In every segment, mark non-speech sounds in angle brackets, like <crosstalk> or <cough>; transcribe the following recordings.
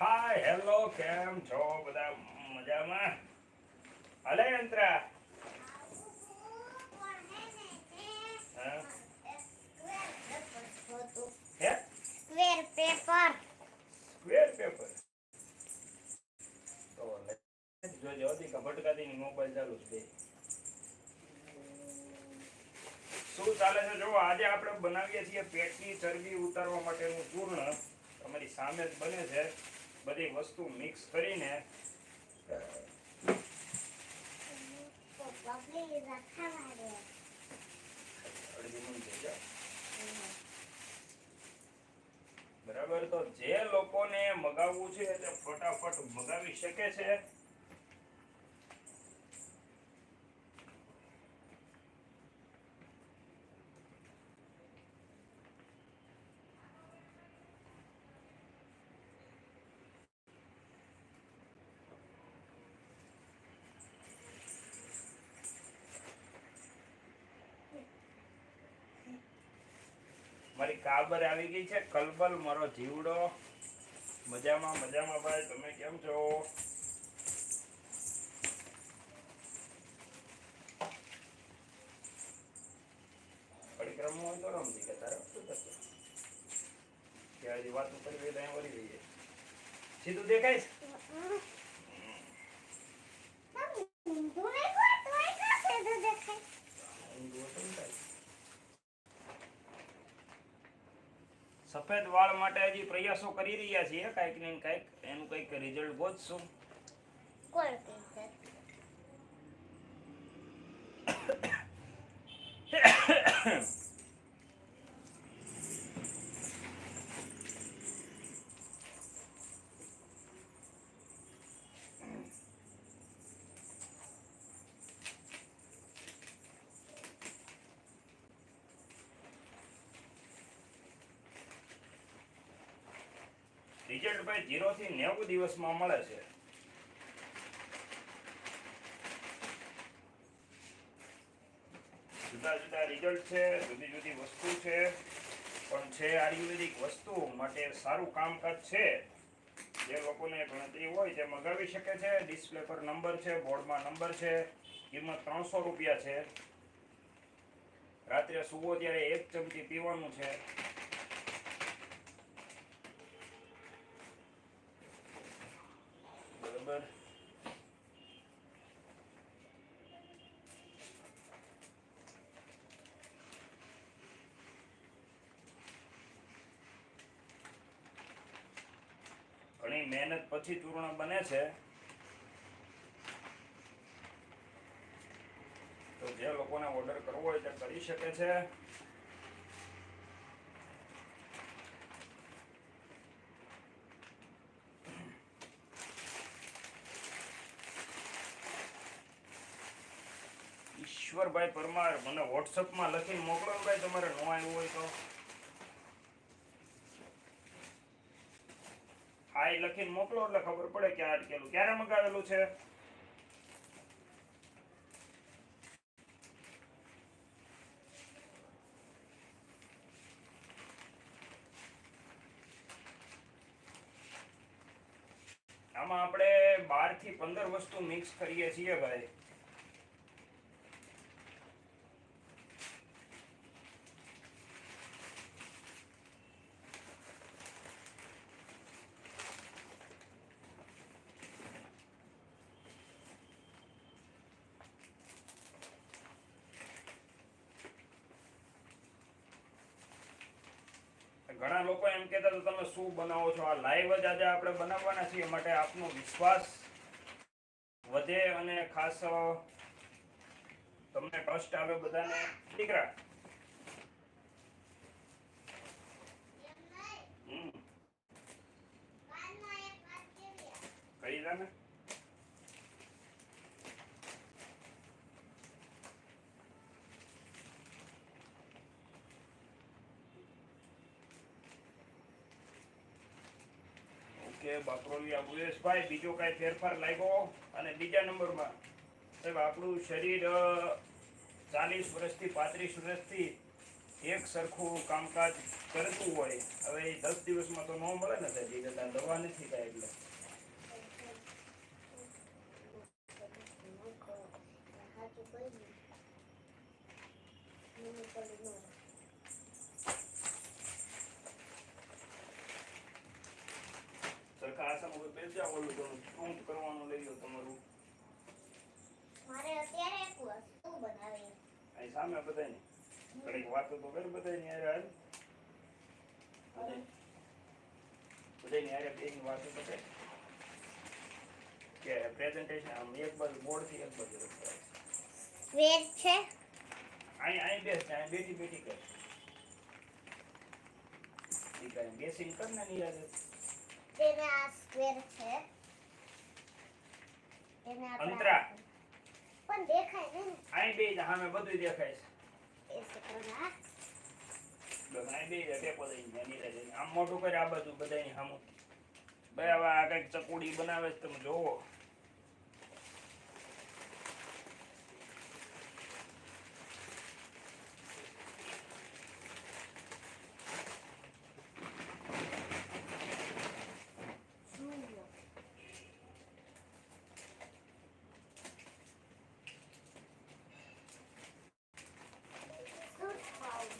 ભાઈ હેલો કેમ છો? બધા મજામાં? અલે અંતરા તો લે- જોજો, હજી કપટકાથી મોબાઈલ ચાલુ જ શું ચાલે છે? જો આજે આપણે બનાવીએ છીએ પેટની ચરબી ઉતારવા માટેનું ચૂર્ણ. તમારી સામે જ બને છે. બધી વસ્તુ મિક્સ કરીને બરાબર? તો જે લોકોને મગાવવું છે તે ફટાફટ મગાવી શકે છે મારી કાબર આવી ગઈ છે. કલબલ, મારો જીવડો. મજામાં મજામાં ભાઈ. તમે કેમ છો? ઘડીક હોય તો રમતી કે તારે શું થશે કે હજી વાત ઉપર ગઈ ત્યાં વળી રહીએ સીધું દેખાય છે ઊંધું નહીં હોય તોય ના સીધું દેખાય ઊંધું હોય તો શું થાય? સફેદ વાળ માટે હજી પ્રયાસો કરી રહ્યા છીએ. કાંઈક ને કાંઈક એનું કંઈક રિઝલ્ટ ગોતશું. કોઈ <coughs> રિઝલ્ટ ભાઈ જીરો થી નેવું દિવસમાં મળે છે. જુદા જુદા રિઝલ્ટ છે, જુદી જુદી વસ્તુ છે, પણ છે આયુર્વેદિક વસ્તુ માટે સારું કામકાજ છે. જે લોકોને ગણતરી હોય તે મગાવી શકે છે. ડિસ્પ્લે પર નંબર છે બોર્ડમાં નંબર છે, કિંમત ત્રણસો રૂપિયા છે. રાત્રે સુવો ત્યારે એક ચમચી પીવાનું છે બરોબર ઘણી મહેનત પછી ચૂર્ણ બને છે. તો જે લોકોને ઓર્ડર કરવો હોય તે કરી શકે છે. ઈશ્વરભાઈ પરમાર મને વોટ્સઅપમાં લખીને મોકલો ભાઈ, તમારે ન આવ્યું હોય તો. એ લખીને મોકલો એટલે ખબર પડે કે આ અટકેલું. ક્યારે મગાવેલું છે? આમાં આપણે બારથી પંદર વસ્તુ મિક્સ કરીએ છીએ ભાઈ ઘણા લોકો એમ કહેતા હતા તમે શું બનાવો છો? આ લાઈવ જ આજે આપણે બનાવવાના છીએ. માટે આપનો વિશ્વાસ વધે અને ખાસ તમને ટ્રસ્ટ આવે બધાને. દીકરા. કહી દે ને કે બાપરોલિયા ભુલેશભાઈ બીજો કાંઈ ફેરફાર લાગ્યો અને બીજા નંબરમાં, સાહેબ, આપણું શરીર ચાલીસ વર્ષથી પાંત્રીસ વર્ષથી એક સરખું કામકાજ કરતું હોય હવે એ દસ દિવસમાં તો ન મળે ને, સાહેબ, એ કરતાં દવા નથી થાય એટલે Thank you. જાઓ ઓલું તમે શું કરવાનું લઈ લો તમારું? મારે અત્યારે એક વસ્તુ બનાવી અહીં સામે બધાય ઘડીક વાતો તો કરી બધાયની હારે બધાયની હારે બેની વાતો તો કરી. કે પ્રેઝન્ટેશન આમ એક બાજુ બોર્ડથી એક બાજુ વેર છે? અહીં અહીં બેસ અહીં બેઠી બેઠી કર. બેસીને કર ને નિરાતે. તેને આ સ્ક્વેર છે તેને આપણે અંતરા. પણ દેખાય ને આઈ બે જ સામે બધું દેખાય છે એ બે જા, આમ મોટું કરે આ બધું બધા સામું. હવે આ કંઈક ચકુડી બનાવે છે તમે જોવો જુઓ શું ખાવું?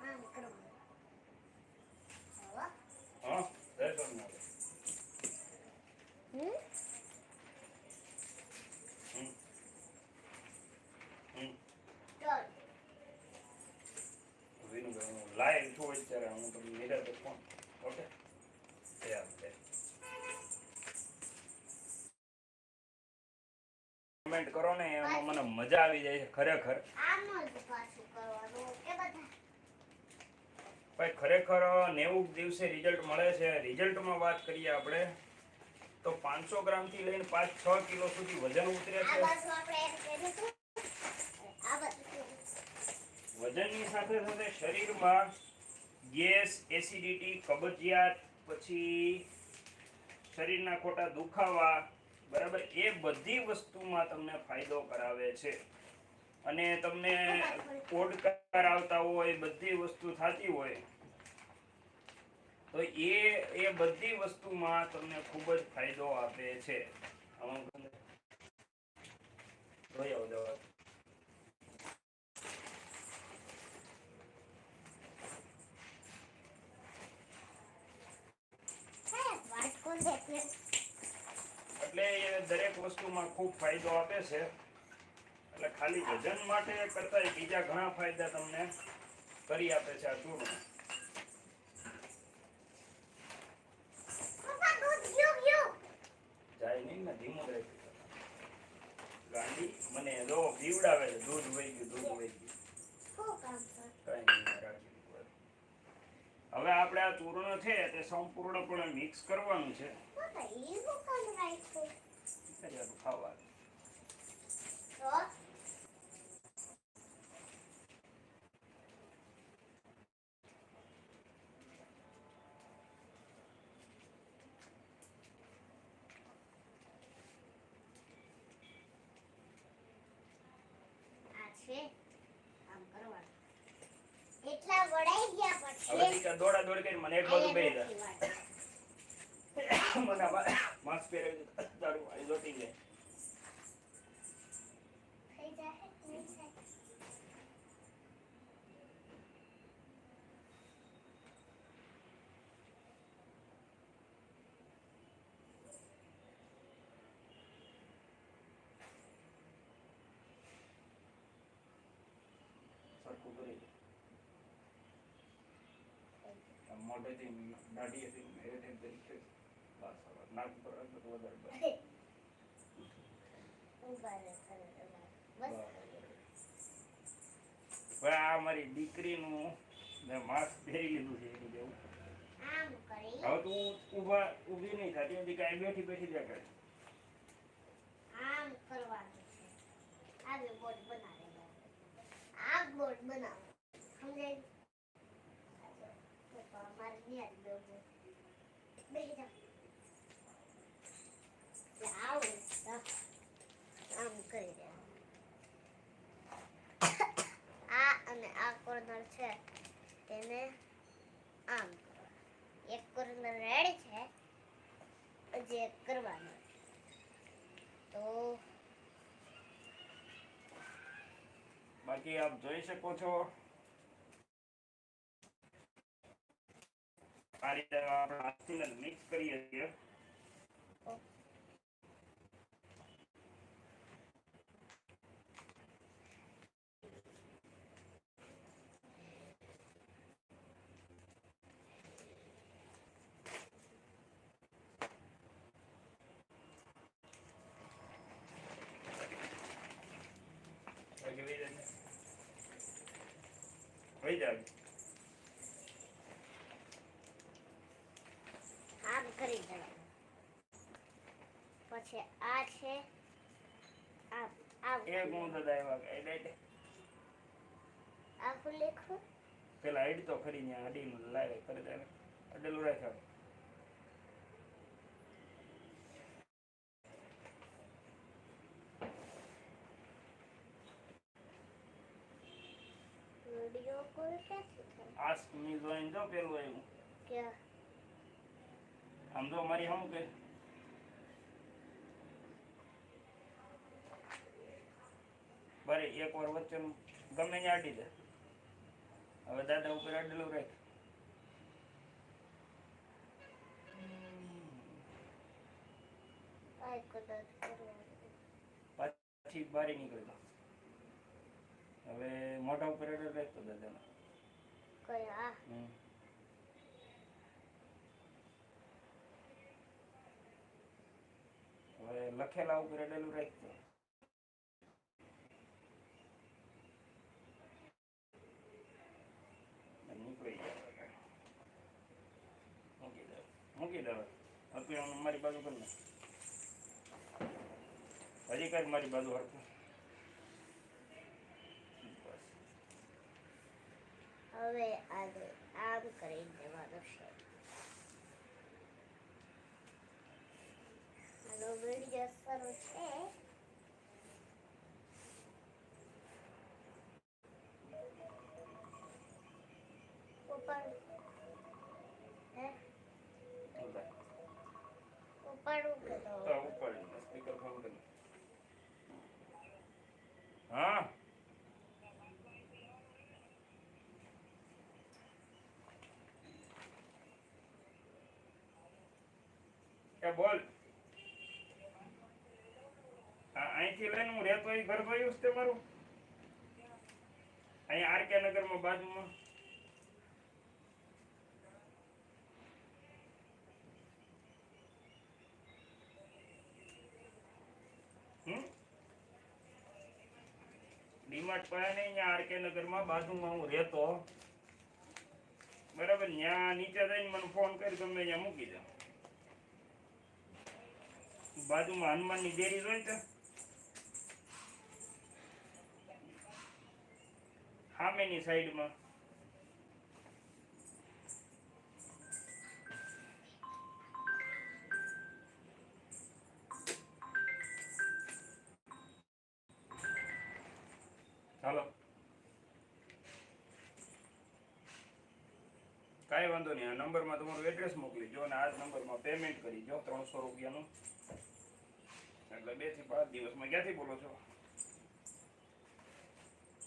આમ કરવાનું. હવે, હા દર્શન ના લે. હમ? હમ. હમ. ચાલ. વિનુભાઈ હું લાઈવ છું અત્યારે તમને નિરાતે ફોન ઓકે તૈયાર છે કમેન્ટ કરો ને એમાં મને મજા આવી જાય છે ખરેખર. આમ જ પાછું કરવાનું કે બધા? ભાઈ ખરેખર નેવું દિવસે રિઝલ્ટ મળે છે. રિઝલ્ટમાં વાત કરીએ આપણે તો પાંચસો ગ્રામથી લઈને પાંચ છ કિલો સુધી વજન ઉતરે છે. વજનની સાથે સાથે શરીરમાં ગેસ, એસિડિટી કબજિયાત પછી શરીરના ખોટા દુખાવા, બરાબર, એ બધી વસ્તુમાં તમને ફાયદો કરાવે છે. અને તમને ઓડકાર આવતા હોય, બધી વસ્તુ થતી હોય, તો એ એ બધી વસ્તુમાં તમને ખૂબ જ ફાયદો આપે છે. જોઈ આવો દવા હે વાટકો દેખે એટલે એ દરેક વસ્તુમાં ખૂબ ફાયદો આપે છે. એટલે ખાલી વજન માટે કરતા બીજા ઘણા ફાયદા તમને કરી આપે છે આ ચૂર્ણ. જાય નહીં ને ધીમું જ ગાંડી મને જો પીવડાવે છે દૂધ વહી ગયું દૂધ વહી ગયું. કઈ નહીં રાખી હવે આપણે આ ચૂર્ણ છે તે સંપૂર્ણપણે મિક્સ કરવાનું છે. છે. આમ કરવાનું. એટલા વડાઈ ગયા પછી. દીકરા દોડા દોડ કરી મને એક બધું બે અહીંયા નથી વાળતું. મને માસ્ક પહેરાવી દીધું. દારૂ વાળી જાય મોઢેથી દાઢીએથી હેઠે તરીકે બસ મારી દીકરીનું મેં માસ્ક પહેરી લીધું છે હવે તું ઊભા ઊભી નહીં થતી હતી કાંઈ બેઠી બેઠી જ કરે આમ કરવાનું છે આવી બોર્ડ બનાવેલો આ બોર્ડ બનાવો સમજાય મારે નિયર બેવું બેસી તો બાકી આપ જોઈ શકો છો. આ રીતે આપણે મિક્સ કરીએ છીએ. વહી જાય. આમ કરી દેવાનું. પછી આ છે આમ આમ એક હું દાદા એવા એટલે આ આખું લેખું? પેલા હેડ તો ખરી ત્યાં અડીનું લાવે કરી દે અડેલું રાખ્યા વીડિયો કોલ ક્યાંથી આ સ્કૂલની જોઈને જો પેલું આવ્યું. સમજો આમ જો મારી હમ કે? બરે એક વાર વચ્ચે ગમે ને અડી દે. હવે દાદા ઉપર અડેલું રાખ. પાછી બારી નીકળતો હવે મોટા ઉપર એટલે રાખતો દાદાને કયા? હમ. હવે લખેલા ઉપર અડેલું રાખતો નીકળી જાય મૂકી દે મૂકી દે હતું મારી બાજુ કરી હજી કઈ મારી બાજુ હરખું બસ હવે આગળ આમ કરી દેવાનું છે. આનો વીડિયો શરૂ છે ઉપર હે ઊભા. ઉપાડું કે તો તો ઉપર સ્પીકર ફોન કરી હા એ બોલ. અહીંથી લઈને હું રહેતો એ ઘર જોયું છે મારું. અહીંયા આરકે નગરમાં બાજુમાં. ડીમાર્ટ પાસે નહીં, અહીંયા આરકે નગરમાં બાજુમાં હું રહેતો. બરાબર ત્યાં નીચે જઈને મને ફોન કરી તમને ત્યાં મૂકી દે. બાજુમાં હનુમાનની ડેરી જોઈ તો. સામેની સાઈડમાં. ચાલો કાંઈ વાંધો નહીં, આ નંબરમાં તમારું એડ્રેસ મોકલી જો અને આ જ નંબરમાં પેમેન્ટ કરી જો ત્રણસો રૂપિયાનું. એટલે બેથી પાંચ દિવસમાં ક્યાંથી બોલો છો?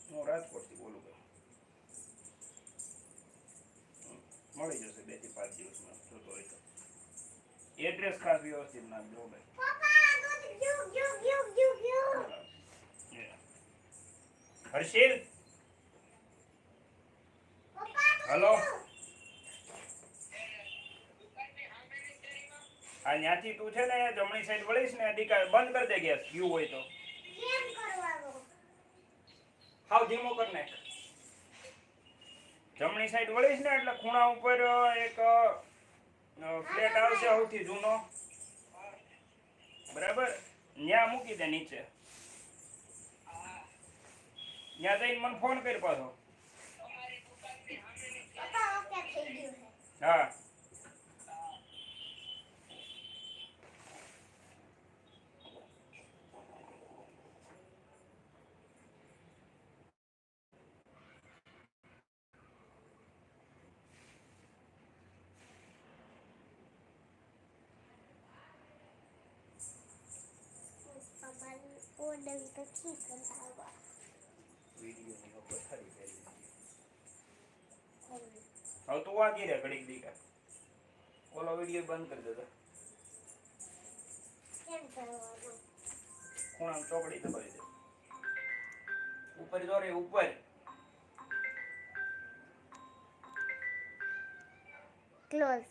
હું રાજકોટથી બોલું છું. મળી જશે બેથી પાંચ દિવસમાં જોતો હોય તો. એડ્રેસ ખાસ વ્યવસ્થિત નાખજો ભાઈ હર્ષિલ? હલો? આ ત્યાંથી તું છે ને જમણી સાઈડ વળીશ ને દીકા બંધ કરી દે ગેસ યુ હોય તો. હાવ ધીમો કર નાખ જમણી સાઈડ વળીશ ને એટલે ખૂણા ઉપર એક પ્લેટ આવશે સૌથી જૂનો. બરાબર? ન્યા મૂકી દે નીચે. ત્યાં જઈને મને ફોન કરી પાછો. હા. પપ્પા ઓર્ડર તો ઠીક કરાવવા વિડીયોની હવે પથારી ફેરવી દીધી. ખોલવી. હવે તું આ ઘેરે ઘડીક દીકા ઓલો વીડિયો બંધ કરી કરવાનું ખૂણામાં ચોકડી દબાવી દે ઉપર જો રે ઉપર ક્લોઝ